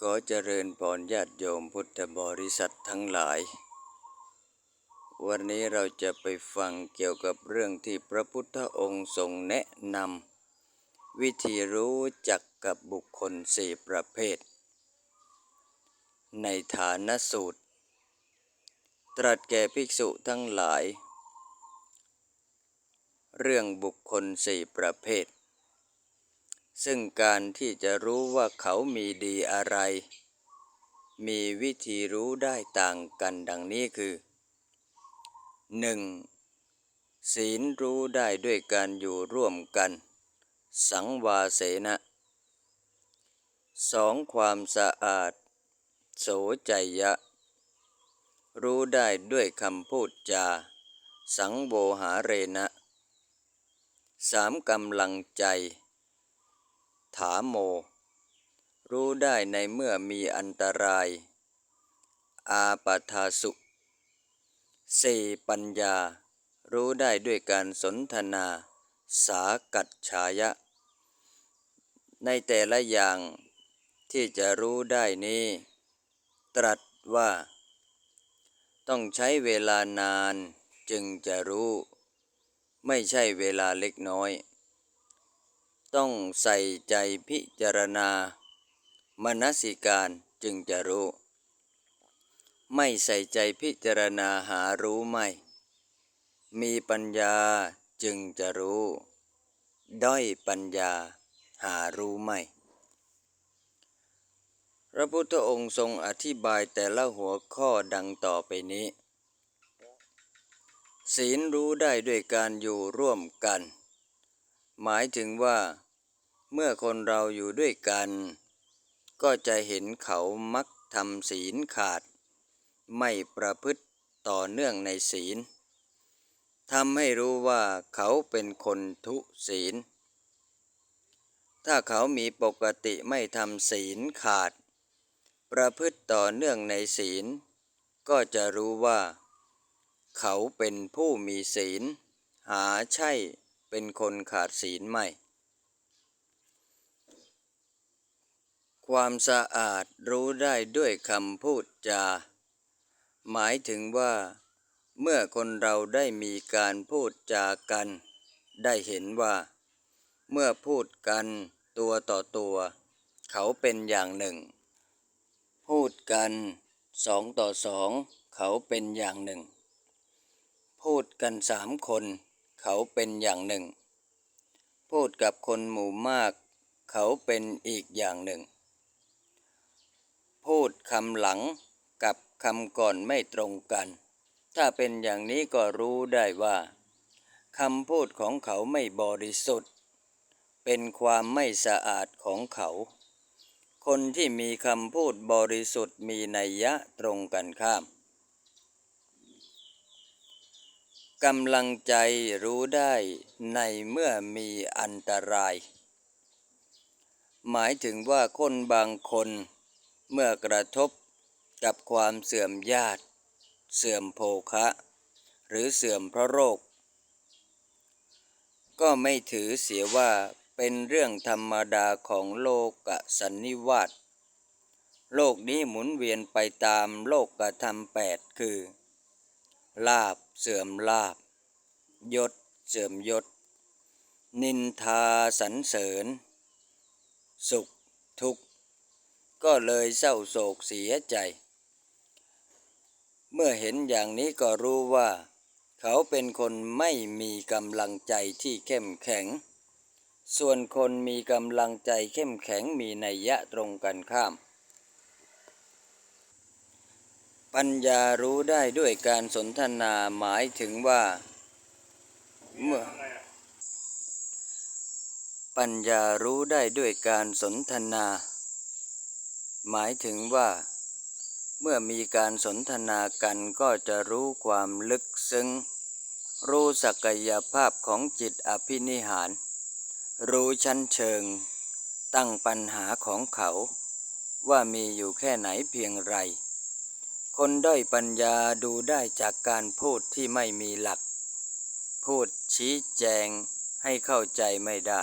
ขอเจริญพรญาติโยมพุทธบริษัททั้งหลาย วันนี้เราจะไปฟังเกี่ยวกับเรื่องที่พระพุทธองค์ทรงแนะนำวิธีรู้จักกับบุคคลสี่ประเภท ในฐานสูตร ตรัสแก่ภิกษุทั้งหลาย เรื่องบุคคลสี่ประเภท ซึ่งการที่จะรู้ว่าเขามีดีอะไร มีวิธีรู้ได้ต่างกันดังนี้คือ 1. ศีลรู้ได้ด้วยการอยู่ร่วมกัน สังวาเสนะ 2. ความสะอาด โสใจยะ รู้ได้ด้วยคำพูดจา สังโวหาเรนะ 3. กำลังใจ ถามโม รู้ได้ในเมื่อมีอันตราย อาปทาสุสี่ปัญญา รู้ได้ด้วยการสนทนา สากัดฉายะ ในแต่ละอย่างที่จะรู้ได้นี้ ตรัสว่า ต้องใช้เวลานานจึงจะรู้ ไม่ใช่เวลาเล็กน้อย ต้องใส่ใจพิจารณามนสิการจึงจะรู้ ไม่ใส่ใจพิจารณาหารู้ไม่ มีปัญญาจึงจะรู้ ด้อยปัญญาหารู้ไม่ พระพุทธองค์ทรงอธิบายแต่ละหัวข้อดังต่อไปนี้ ศีลรู้ได้ด้วยการอยู่ร่วมกัน หมายถึงว่า เมื่อคนเราอยู่ด้วยกัน ก็จะเห็นเขามักทำศีลขาด ไม่ประพฤติต่อเนื่องในศีลทำให้รู้ว่าเขาเป็นคนทุศีล ถ้าเขามีปกติไม่ทำศีลขาด ประพฤติต่อเนื่องในศีล ก็จะรู้ว่า เขาเป็นผู้มีศีล หาใช่ เป็นคนขาดศีลไม่ ความสะอาดรู้ได้ด้วยคำพูดจา หมายถึงว่า เมื่อคนเราได้มีการพูดจากัน ได้เห็นว่า เมื่อพูดกันตัวต่อตัว เขาเป็นอย่างหนึ่ง พูดกันสองต่อสอง เขาเป็นอย่างหนึ่ง พูดกันสามคน เขาเป็นอย่างหนึ่ง พูดกับคนหมู่มาก เขาเป็นอีกอย่างหนึ่ง พูดคำหลังกับคำก่อนไม่ตรงกัน ถ้าเป็นอย่างนี้ก็รู้ได้ว่าคำพูดของเขาไม่บริสุทธิ์ เป็นความไม่สะอาดของเขา คนที่มีคำพูดบริสุทธิ์มีนัยยะตรงกันข้าม กำลังใจรู้ได้ในเมื่อมีอันตราย หมายถึงว่าคนบางคนเมื่อกระทบกับความเสื่อมญาติ เสื่อมโภคะ หรือเสื่อมเพราะโรค ก็ไม่ถือเสียว่าเป็นเรื่องธรรมดาของโลกสันนิวาตโลกนี้หมุนเวียนไปตามโลกกธรรมแปดคือ ลาบ เสื่อมลาบ ยศเสื่อมยศ นินทาสรรเสริญ สุขทุกข์ ก็เลยเศร้าโศกเสียใจ เมื่อเห็นอย่างนี้ก็รู้ว่า เขาเป็นคนไม่มีกำลังใจที่เข้มแข็ง ส่วนคนมีกำลังใจเข้มแข็งมีนัยยะตรงกันข้าม ปัญญารู้ได้ด้วยการสนทนาหมายถึงว่า เมื่อ ปัญญารู้ได้ด้วยการสนทนา หมายถึงว่า เมื่อมีการสนทนากันก็จะรู้ความลึกซึ้ง รู้ศักยภาพของจิตอภินิหาร รู้ชั้นเชิง ตั้งปัญหาของเขา ว่ามีอยู่แค่ไหนเพียงไร คนด้อยปัญญาดูได้จากการพูดที่ไม่มีหลัก พูดชี้แจงให้เข้าใจไม่ได้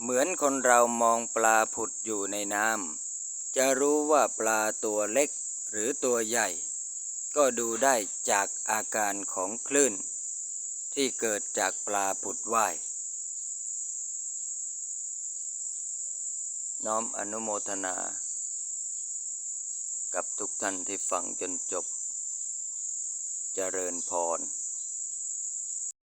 เหมือนคนเรามองปลาผุดอยู่ในน้ำจะรู้ว่าปลาตัวเล็กหรือตัวใหญ่ ก็ดูได้จากอาการของคลื่น ที่เกิดจากปลาผุดว่ายน้อมอนุโมทนา กับทุกท่านที่ฟังจนจบเจริญพร